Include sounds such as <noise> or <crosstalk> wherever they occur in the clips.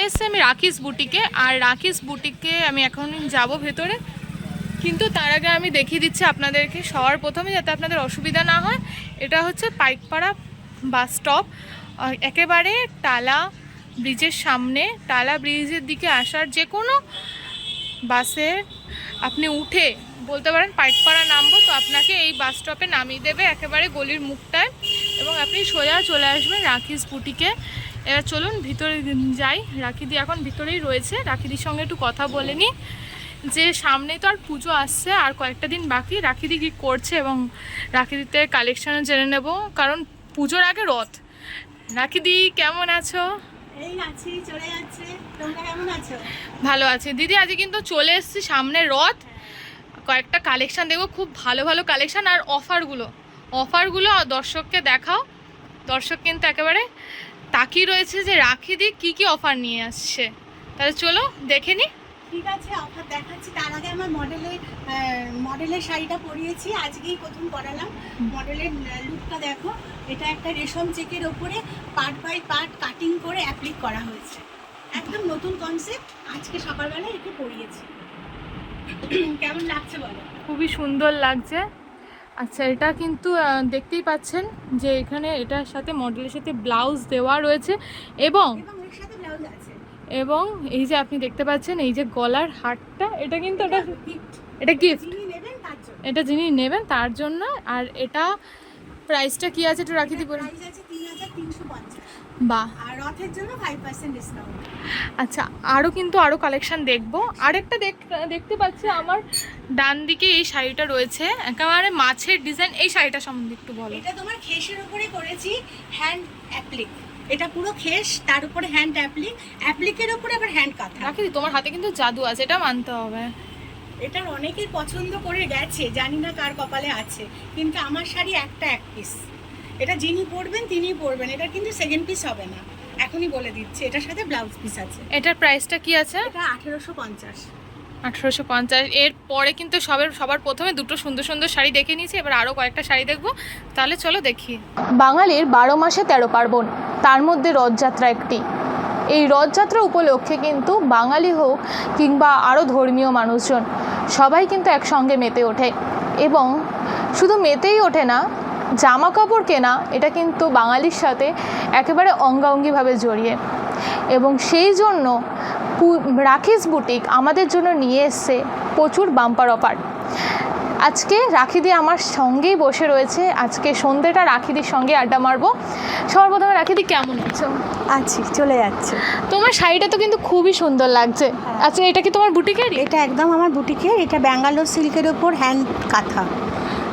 চলে এসেছি আমি রাকিস বুটিকে, আর রাকিস বুটিকে আমি এখন যাব ভেতরে। কিন্তু তার আগে আমি দেখিয়ে দিচ্ছি আপনাদেরকে সবার প্রথমে যাতে আপনাদের অসুবিধা না হয়। এটা হচ্ছে পাইকপাড়া বাস স্টপ। একেবারে টালা ব্রিজের সামনে, টালা ব্রিজের দিকে আসার যে কোনো বাসে আপনি উঠে বলতে পারেন পাইকপাড়া নামবো, তো আপনাকে এই বাস স্টপে নামিয়ে দেবে একেবারে গলির মুখটায়। এবং আপনি সোজা চলে আসবেন রাখিস বুটিকে। এবার চলুন ভিতরে যাই। রাখিদি এখন ভিতরেই রয়েছে। রাখিদির সঙ্গে একটু কথা বলে নিই যে সামনে তো আর পুজো আসছে আর কয়েকটা দিন বাকি। রাখিদি কী করছে এবং রাখিদিতে কালেকশানও জেনে নেব কারণ পুজোর আগে রথ। রাখিদি কেমন আছো? এই আছি চলে যাচ্ছে। কেমন আছো? ভালো আছে। দিদি আজকে কিন্তু চলে এসেছি সামনে রথ। কয়েকটা কালেকশন দেখব খুব ভালো ভালো কালেকশন আর অফারগুলো অফারগুলো দর্শককে দেখাও। দর্শক কিন্তু একেবারে তাকিয়ে রয়েছে যে রাখি দি কী কী অফার নিয়ে আসছে। তাহলে চলো দেখে নি। ঠিক আছে অফার দেখাচ্ছি। তার আগে আমার মডেলের মডেলের শাড়িটা পরিয়েছি। আজকেই প্রথম পরালাম। মডেলের লুকটা দেখো। এটা একটা রেশম চেকের ওপরে পার্ট বাই পার্ট কাটিং করে অ্যাপ্লিক করা হয়েছে। একদম নতুন কনসেপ্ট আজকে সকালবেলা একে পরিয়েছি। <clears throat> কেমন লাগছে বলো? খুবই সুন্দর লাগছে। আচ্ছা এটা কিন্তু দেখতেই পাচ্ছেন যে এখানে এটার সাথে মডেলের সাথে ব্লাউজ দেওয়া রয়েছে এবং এবং এই যে আপনি দেখতে পাচ্ছেন এই যে গলার হারটা এটা কিন্তু এটা গিফট এটা গিফট এটা যিনি নেবেন তার জন্য আর এটা প্রাইসটা কি আছে একটু রাখি দিব প্রাইস আছে তিন হাজার তিনশো পঞ্চাশ বাহ। আর রথের জন্য ফাইভ পার্সেন্ট ডিসকাউন্ট আচ্ছা আরও কিন্তু আরও কালেকশন দেখব। আরেকটা দেখ দেখতে পাচ্ছি আমার ডান দিকে এই শাড়িটা রয়েছে। একেবারে মাছের ডিজাইন এই শাড়িটা সম্বন্ধে একটু বলো। এটা তোমার খেসের উপরে করেছি হ্যান্ড অ্যাপ্লিক এটা পুরো খেস তার উপরে হ্যান্ড অ্যাপ্লিক অ্যাপ্লিকের উপরে আবার হ্যান্ড কাঁথা। রাখি তোমার হাতে কিন্তু জাদু আছে এটা মানতে হবে। এটার অনেকেই পছন্দ করে গেছে জানি না কার কপালে আছে। কিন্তু আমার শাড়ি একটা এক পিস এটা যিনি পরবেন তিনিই পরবেন। এটা কিন্তু সেকেন্ড পিস হবে না। এখনই বলে দিচ্ছি এটার সাথে ব্লাউজ পিস আছে। এটার প্রাইসটা কি আছে? এটা আঠেরোশো পঞ্চাশ। আঠেরোশো পঞ্চাশ। এর পরে কিন্তু সবের সবার প্রথমে দুটো সুন্দর সুন্দর শাড়ি দেখে নিয়েছি এবার আরও কয়েকটা শাড়ি দেখব। তাহলে চলো দেখি। বাঙালির বারো মাসে তেরো পার্বণ তার মধ্যে রথযাত্রা একটি। এই রথযাত্রা উপলক্ষে কিন্তু বাঙালি হোক কিংবা আরও ধর্মীয় মানুষজন সবাই কিন্তু একসঙ্গে মেতে ওঠে। এবং শুধু মেতেই ওঠে না জামা কাপড় কেনা এটা কিন্তু বাঙালির সাথে একেবারে অঙ্গাঙ্গিভাবে জড়িয়ে। এবং সেই জন্য রাখিস বুটিক আমাদের জন্য নিয়ে এসছে প্রচুর বাম্পার অফার আজকে রাখিদি আমার সঙ্গেই বসে রয়েছে। আজকে সন্ধ্যেটা রাখিদির সঙ্গে আড্ডা মারবো। সবার প্রথমে রাখিদি কেমন আছো? আছি চলে যাচ্ছে। তোমার শাড়িটা তো কিন্তু খুবই সুন্দর লাগছে। আচ্ছা এটা কি তোমার বুটিকের এটা একদম আমার বুটিকের এটা ব্যাঙ্গালোর সিল্কের ওপর হ্যান্ড কাঁথা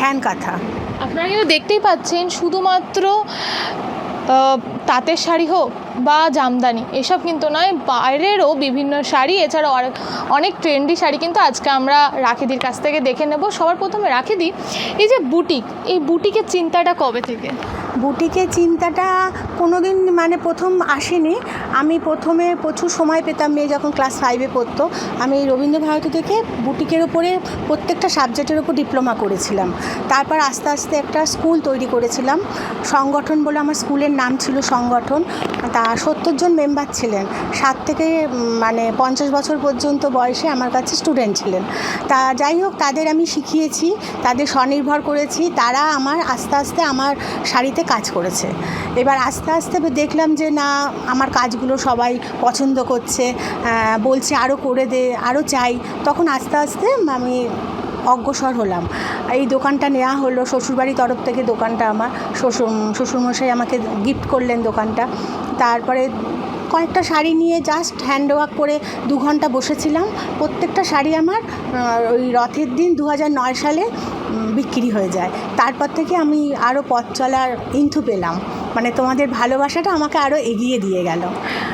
হ্যান্ড কাঁথা। আপনারা কিন্তু দেখতেই পাচ্ছেন শুধুমাত্র তাঁতের শাড়ি হোক বা জামদানি, এসব কিন্তু নয়, বাইরেরও বিভিন্ন শাড়ি, এছাড়াও আর অনেক ট্রেন্ডি শাড়ি কিন্তু আজকে আমরা রাখিদির কাছ থেকে দেখে নেব। সবার প্রথমে রাখিদি, এই যে বুটিক, এই বুটিকের চিন্তাটা কবে থেকে? বুটিকের চিন্তাটা কোনো দিন মানে প্রথম আসেনি। আমি প্রথমে প্রচুর সময় পেতাম মেয়ে যখন ক্লাস ফাইভে পড়তো। আমি রবীন্দ্রভারতী থেকে বুটিকের ওপরে প্রত্যেকটা সাবজেক্টের ওপর ডিপ্লোমা করেছিলাম। তারপর আস্তে আস্তে একটা স্কুল তৈরি করেছিলাম। সংগঠন বলে আমার স্কুলের নাম ছিল সংগঠন। তা সত্তর জন মেম্বার ছিলেন। সাত থেকে মানে পঞ্চাশ বছর পর্যন্ত বয়সে আমার কাছে স্টুডেন্ট ছিলেন। তা যাই হোক, তাদের আমি শিখিয়েছি, তাদের স্বনির্ভর করেছি, তারা আমার আস্তে আস্তে আমার শাড়িতে কাজ করেছে। এবার আস্তে আস্তে দেখলাম যে না, আমার কাজগুলো সবাই পছন্দ করছে বলছে আরও করে দে আরও চাই। তখন আস্তে আস্তে আমি অগ্রসর হলাম। এই দোকানটা নেওয়া হলো, শ্বশুরবাড়ির তরফ থেকে দোকানটা আমার। শ্বশুর, শ্বশুরমশাই আমাকে গিফট করলেন দোকানটা। তারপরে কয়েকটা শাড়ি নিয়ে জাস্ট হ্যান্ড ওয়ার্ক করে দু ঘণ্টা বসেছিলাম। প্রত্যেকটা শাড়ি আমার ওই রথের দিন দু নয় সালে বিক্রি হয়ে যায়। তারপর থেকে আমি আরও পথ চলার ইন্থু পেলাম। মানে তোমাদের ভালোবাসাটা আমাকে আরও এগিয়ে দিয়ে গেল।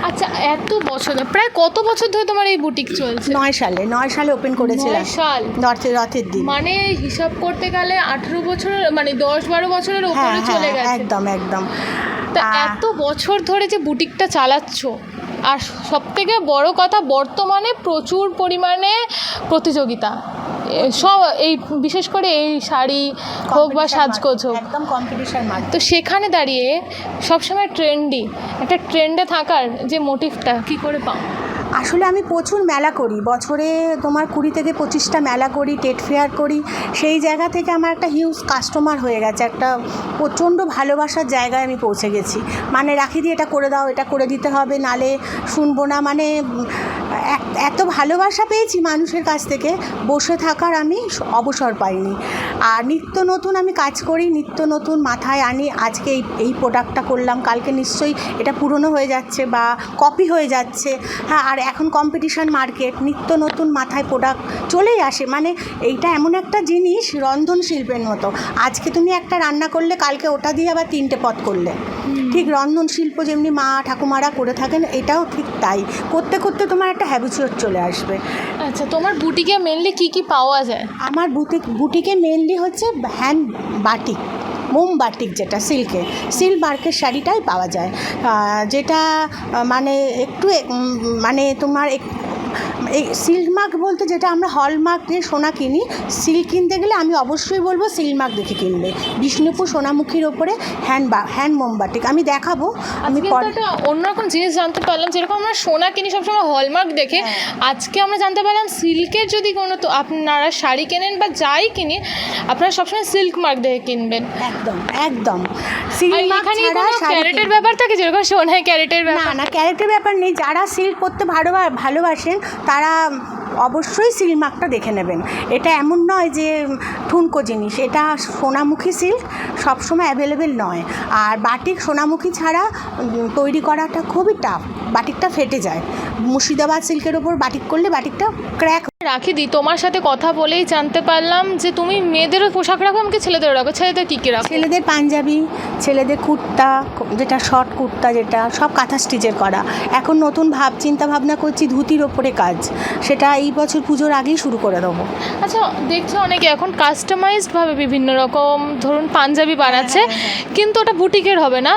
আচ্ছা এত বছর প্রায় কত বছর ধরে তোমার এই বুটিক চলছে? নয় সালে নয় সালে ওপেন করেছিলাম। সাল? রথের রথের দিন। মানে হিসাব করতে গেলে আঠেরো বছর মানে দশ বারো বছরের হ্যাঁ উপরে চলে হ্যাঁ গেছে। একদম একদম। তা এত বছর ধরে যে বুটিকটা চালাচ্ছ আর সব থেকে বড় কথা বর্তমানে প্রচুর পরিমাণে প্রতিযোগিতা। সব এই বিশেষ করে এই শাড়ি হোক বা সাজগোজ হোক। একদম কম্পিটিশন তো সেখানে দাঁড়িয়ে সবসময় ট্রেন্ডি একটা ট্রেন্ডে থাকার যে মোটিভটা কি করে পাও? আসলে আমি প্রচুর মেলা করি। বছরে তোমার কুড়ি থেকে পঁচিশটা মেলা করি টেট ফেয়ার করি। সেই জায়গা থেকে আমার একটা হিউজ কাস্টমার হয়ে গেছে। একটা প্রচণ্ড ভালোবাসার জায়গায় আমি পৌঁছে গেছি। মানে রাখি দিয়ে এটা করে দাও এটা করে দিতে হবে নালে শুনব না। মানে এত ভালোবাসা পেয়েছি মানুষের কাছ থেকে। বসে থাকার আমি অবসর পাইনি। আর নিত্য নতুন আমি কাজ করি, নিত্য নতুন মাথায় আনি। আজকে এই এই প্রোডাক্টটা করলাম। কালকে নিশ্চয়ই এটা পুরনো হয়ে যাচ্ছে বা কপি হয়ে যাচ্ছে। হ্যাঁ আর এখন কম্পিটিশন মার্কেট নিত্য নতুন মাথায় প্রোডাক্ট চলেই আসে। মানে এইটা এমন একটা জিনিস রন্ধন শিল্পের মতো। আজকে তুমি একটা রান্না করলে, কালকে ওটা দিয়ে আবার তিনটে পথ করলে। ঠিক রন্ধন শিল্প যেমনি মা ঠাকুমারা করে থাকেন এটাও ঠিক তাই। করতে করতে তোমার একটা হ্যাবিচুয়েট চলে আসবে। আচ্ছা তোমার বুটিকে মেনলি কি কি পাওয়া যায়? আমার বুটিক বুটিকে মেনলি হচ্ছে হ্যান্ড বাটিক মোম বাটিক যেটা সিল্কে সিল্ক মার্কের শাড়িটাই পাওয়া যায়। যেটা মানে একটু মানে তোমার এক- এই সিল্ক মার্ক বলতে যেটা আমরা হলমার্ক দিয়ে সোনা কিনি সিল্ক কিনতে গেলে আমি অবশ্যই বলব সিল্ক মার্ক দেখে কিনবে। বিষ্ণুপুর সোনামুখীর ওপরে হ্যান্ড বা হ্যান্ড মোমবাটিক আমি দেখাবো আমি অন্যরকম জিনিস জানতে পারলাম যেরকম আমরা সোনা কিনি সবসময় হলমার্ক দেখে আজকে আমরা জানতে পারলাম সিল্কের যদি কোনো তো আপনারা শাড়ি কেনেন বা যাই কিনি আপনারা সবসময় সিল্ক মার্ক দেখে কিনবেন। একদম একদম। সিল্ক ক্যারেটের ব্যাপার থাকে যেরকম সোনায় ক্যারেটের না ব্যাপার? না ক্যারেটের ব্যাপার নেই যারা সিল্ক করতে ভালো ভালোবাসেন তারা অবশ্যই সিলমার্কটা দেখে নেবেন। এটা এমন নয় যে ঠুনকো জিনিস, এটা সোনামুখী সিল্ক সবসময় অ্যাভেলেবেল নয়। আর বাটিক সোনামুখী ছাড়া তৈরি করাটা খুবই টাফ বাটিকটা ফেটে যায়। মুর্শিদাবাদ সিল্কের ওপর বাটিক করলে বাটিকটা ক্র্যাক রাখি দি তোমার সাথে কথা বলেই জানতে পারলাম যে তুমি মেয়েদেরও পোশাক রাখো আমাকে ছেলেদেরও রাখো। ছেলেদের কী কী রাখো? ছেলেদের পাঞ্জাবি ছেলেদের কুর্তা যেটা শর্ট কুর্তা যেটা সব কাঁথা স্টিচের করা। এখন নতুন ভাব চিন্তা ভাবনা করছি ধুতির ওপরে কাজ। সেটা এই বছর পুজোর আগেই শুরু করে দেবো। আচ্ছা দেখছ অনেকে এখন কাস্টমাইজডভাবে বিভিন্ন রকম ধরুন পাঞ্জাবি বানাচ্ছে কিন্তু ওটা বুটিকের হবে না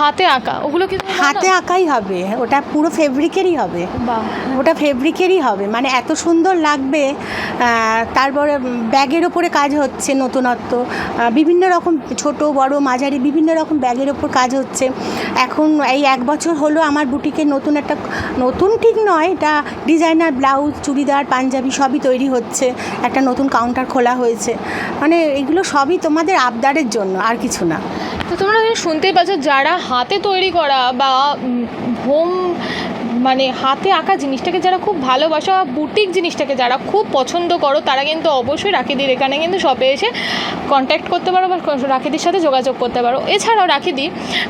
হাতে আঁকা। ওগুলো কি তুমি হাতে আঁকাই হবে ওটা পুরো ফেব্রিকেরই হবে। বাহ। ওটা ফেব্রিকেরই হবে মানে এত সুন্দর লাগবে তারপরে ব্যাগের ওপরে কাজ হচ্ছে নতুনত্ব বিভিন্ন রকম ছোট, বড়, মাঝারি বিভিন্ন রকম ব্যাগের ওপর কাজ হচ্ছে। এখন এই এক বছর হলো আমার বুটিকে নতুন একটা, নতুন ঠিক নয়, এটা ডিজাইনার ব্লাউজ, চুড়িদার, পাঞ্জাবি সবই তৈরি হচ্ছে, একটা নতুন কাউন্টার খোলা হয়েছে। মানে এগুলো সবই তোমাদের আবদারের জন্য, আর কিছু না। তো তোমরা শুনতেই পাচ্ছ, যারা হাতে তৈরি করা বা হোম মানে হাতে আঁকা জিনিসটাকে যারা খুব ভালোবাসা বুটিক জিনিসটাকে যারা খুব পছন্দ করো, তারা কিন্তু অবশ্যই রাখিদির এখানে কিন্তু শপে এসে কন্ট্যাক্ট করতে পারো বা রাখিদির সাথে যোগাযোগ করতে পারো। এছাড়াও রাখিদি,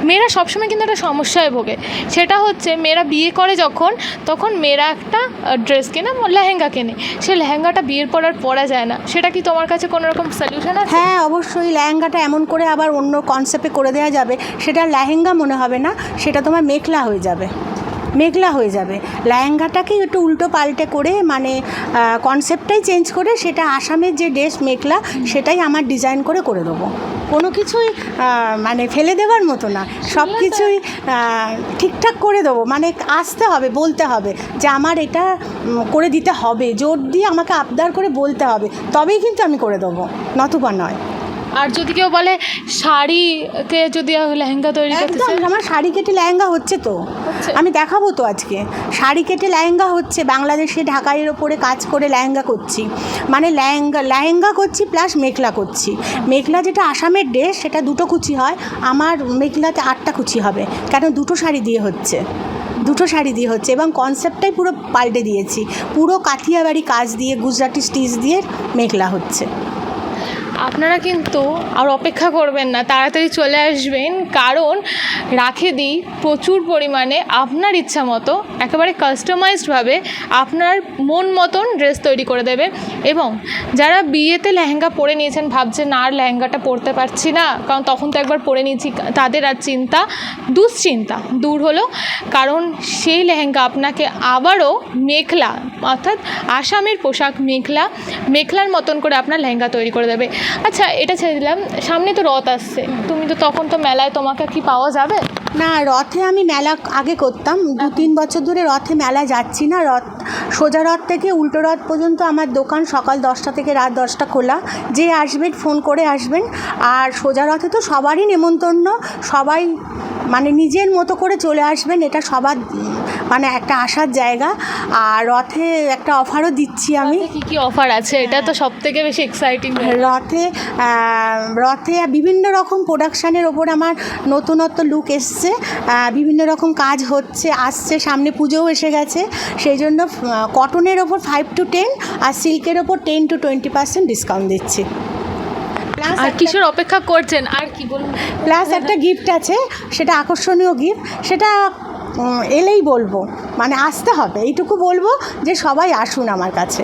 মেয়েরা সবসময় কিন্তু একটা সমস্যায় ভোগে। সেটা হচ্ছে মেয়েরা বিয়ে করে যখন, তখন মেয়েরা একটা ড্রেস কেনে, লেহেঙ্গা কেনে। সে লেহেঙ্গাটা বিয়ের পর আর পরা যায় না। সেটা কি তোমার কাছে কোনো রকম সলিউশন আছে? হ্যাঁ অবশ্যই লেহেঙ্গাটা এমন করে আবার অন্য কনসেপ্টে করে দেওয়া যাবে। সেটা লেহেঙ্গা মনে হবে না, সেটা তোমার মেখলা হয়ে যাবে। মেঘলা হয়ে যাবে। লেহেঙ্গাটাকেই একটু উল্টো পাল্টে করে মানে কনসেপ্টটাই চেঞ্জ করে সেটা আসামের যে ড্রেস মেঘলা সেটাই আমার ডিজাইন করে করে দেবো। কোনো কিছুই মানে ফেলে দেওয়ার মতো না। সব কিছুই ঠিকঠাক করে দেবো। মানে আসতে হবে বলতে হবে যে আমার এটা করে দিতে হবে। জোর দিয়ে আমাকে আবদার করে বলতে হবে। তবেই কিন্তু আমি করে দেবো। নতুবা নয়। আর যদি কেউ বলে শাড়িকে যদি লেহেঙ্গা তৈরি করতে একদম আমার শাড়ি কেটে লেহেঙ্গা হচ্ছে তো। আমি দেখাবো তো আজকে। শাড়ি কেটে লেহেঙ্গা হচ্ছে বাংলাদেশে ঢাকাইয়ের ওপরে কাজ করে লেহেঙ্গা করছি। মানে লেহেঙ্গা লেহেঙ্গা করছি প্লাস মেখলা করছি। মেখলা যেটা আসামের ড্রেস সেটা দুটো কুচি হয়। আমার মেখলাতে আটটা কুচি হবে। কেন? দুটো শাড়ি দিয়ে হচ্ছে। দুটো শাড়ি দিয়ে হচ্ছে। এবং কনসেপ্টটাই পুরো পাল্টে দিয়েছি। পুরো কাথিয়াবাড়ি কাজ দিয়ে গুজরাটি স্টিচ দিয়ে মেখলা হচ্ছে। আপনারা কিন্তু আর অপেক্ষা করবেন না, তাড়াতাড়ি চলে আসবেন। কারণ রাখে দিই, প্রচুর পরিমাণে আপনার ইচ্ছা মতো, একেবারে কাস্টমাইজডভাবে আপনার মন মতন ড্রেস তৈরি করে দেবে। এবং যারা বিয়েতে লেহেঙ্গা পরে নিয়েছেন, ভাবছেন আর লেহেঙ্গাটা পরতে পারছি না, কারণ তখন তো একবার পরে নিয়েছি, তাদের আর চিন্তা, দুশ্চিন্তা দূর হলো। কারণ সেই লেহেঙ্গা আপনাকে আবারও মেখলা, অর্থাৎ আসামের পোশাক মেখলা, মেখলার মতন করে আপনার লেহেঙ্গা তৈরি করে দেবে। আচ্ছা এটা ছেড়ে দিলাম। সামনে তো রথ আসছে। তুমি তো তখন তো মেলায় তোমাকে কি পাওয়া যাবে? না, রথে আমি মেলা আগে করতাম। দু তিন বছর ধরে রথে মেলা যাচ্ছি না। রথ, সোজা রথ থেকে উল্টো রথ পর্যন্ত আমার দোকান সকাল দশটা থেকে রাত দশটা খোলা। যে আসবেন, ফোন করে আসবেন। আর সোজা রথে তো সবারই নেমন্তন্ন। সবাই মানে নিজের মতো করে চলে আসবেন এটা সবার মানে একটা আসার জায়গা। আর রথে একটা অফারও দিচ্ছি আমি। কি কি অফার আছে? এটা তো সব থেকে বেশি এক্সাইটিং রথে রথে বিভিন্ন রকম প্রোডাকশানের ওপর আমার নতুনত্ব লুক এসছে। বিভিন্ন রকম কাজ হচ্ছে আসছে সামনে পুজোও এসে গেছে। সেই জন্য কটনের ওপর ফাইভ টু টেন আর সিল্কের ওপর ten to twenty percent discount দিচ্ছি। আর কিসের অপেক্ষা করছেন? আর কি বলুন? প্লাস একটা গিফট আছে সেটা আকর্ষণীয় গিফট সেটা এলেই বলব। মানে আসতে হবে। এইটুকু বলব যে সবাই আসুন আমার কাছে।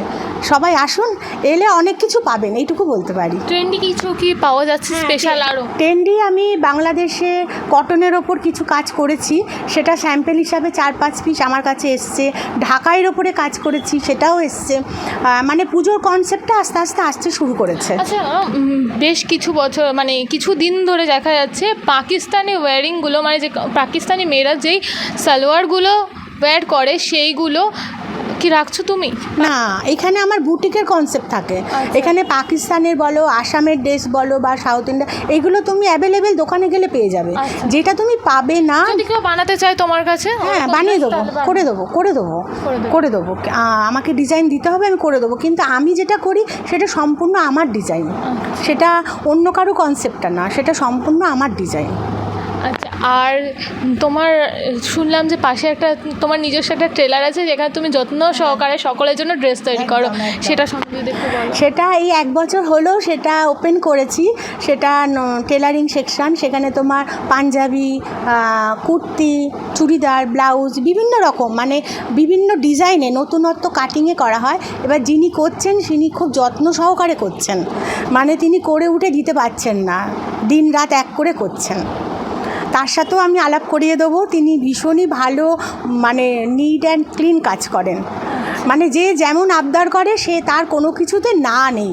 সবাই আসুন এলে অনেক কিছু পাবেন এইটুকু বলতে পারি। ট্রেন্ডি কিছু কি পাওয়া যাচ্ছে স্পেশাল আরও ট্রেন্ডি আমি বাংলাদেশে কটনের ওপর কিছু কাজ করেছি। সেটা স্যাম্পেল হিসাবে চার পাঁচ পিস আমার কাছে এসছে। ঢাকাইয়ের ওপরে কাজ করেছি সেটাও এসছে। মানে পুজোর কনসেপ্টটা আস্তে আস্তে আসতে শুরু করেছে। আচ্ছা বেশ কিছু বছর মানে কিছু দিন ধরে দেখা যাচ্ছে পাকিস্তানি ওয়ারিংগুলো মানে যে পাকিস্তানি মেয়েরা যেই সালোয়ারগুলো ওয়্যার করে সেইগুলো কি রাখছো তুমি? না এখানে আমার বুটিকের কনসেপ্ট থাকে। আচ্ছা। এখানে পাকিস্তানের বলো আসামের ড্রেস বলো বা সাউথ ইন্ডিয়া এগুলো তুমি অ্যাভেলেবেল দোকানে গেলে পেয়ে যাবে। আচ্ছা। যেটা তুমি পাবে না যদি কেউ বানাতে চায় তোমার কাছে হ্যাঁ বানিয়ে দেবো করে দেবো করে দেবো করে দেবো। আমাকে ডিজাইন দিতে হবে আমি করে দেবো। কিন্তু আমি যেটা করি সেটা সম্পূর্ণ আমার ডিজাইন সেটা অন্য কারও কনসেপ্টটা না সেটা সম্পূর্ণ আমার ডিজাইন আচ্ছা আর তোমার শুনলাম যে পাশে একটা তোমার নিজস্ব একটা ট্রেলার আছে যেখানে তুমি যত্ন সহকারে সকলের জন্য ড্রেস তৈরি করো। সেটা সম্বন্ধে একটু বলো। সেটা এই এক বছর হলো সেটা ওপেন করেছি। সেটা টেলারিং সেকশন সেখানে তোমার পাঞ্জাবি কুর্তি চুড়িদার ব্লাউজ বিভিন্ন রকম। মানে বিভিন্ন ডিজাইনে নতুনত্ব কাটিংয়ে করা হয়। এবার যিনি করছেন তিনি খুব যত্ন সহকারে করছেন। মানে তিনি করে উঠে দিতে পারছেন না। দিন রাত এক করে করছেন। তার সাথেও আমি আলাপ করিয়ে দেবো। তিনি ভীষণই ভালো মানে নিট অ্যান্ড ক্লিন কাজ করেন। মানে যে যেমন আবদার করে সে তার কোনো কিছুতে না নেই।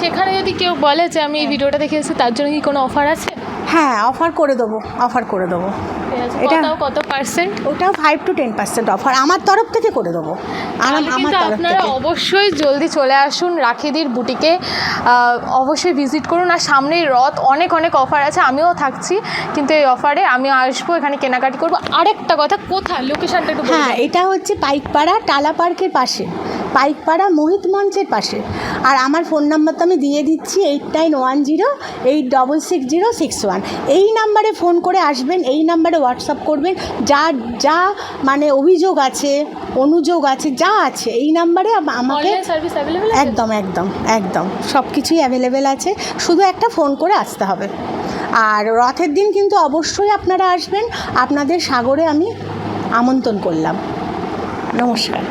সেখানে যদি কেউ বলে যে আমি এই ভিডিওটা দেখে এসেছি তার জন্য কি কোনো অফার আছে? হ্যাঁ অফার করে দেবো অফার করে দেবো। এটা- কত পার্সেন্ট ওটাও five to ten percent offer আমার তরফ থেকে করে দেবো। আমার আমার আপনারা অবশ্যই জলদি চলে আসুন রাখিদির বুটিকে। অবশ্যই ভিজিট করুন। আর সামনেই রথ অনেক অনেক অফার আছে। আমিও থাকছি। কিন্তু এই অফারে আমি আসব এখানে কেনাকাটি করব। আরেকটা কথা কোথায়? লোকেশনটা একটু হ্যাঁ এটা হচ্ছে পাইকপাড়া টালা পার্কের পাশে। পাইকপাড়া মোহিত মঞ্চের পাশে। আর আমার ফোন নাম্বার তো আমি দিয়ে দিচ্ছি eight nine one zero eight double six zero six one এই নাম্বারে ফোন করে আসবেন এই নাম্বারে হোয়াটসঅ্যাপ করবেন। যা যা মানে অভিযোগ আছে অনুযোগ আছে যা আছে এই নাম্বারে আম- আমাকে একদম একদম একদম। সব কিছুই অ্যাভেলেবেল আছে। শুধু একটা ফোন করে আসতে হবে। আর রথের দিন কিন্তু অবশ্যই আপনারা আসবেন। আপনাদের সাগরে আমি আমন্ত্রণ করলাম। নমস্কার।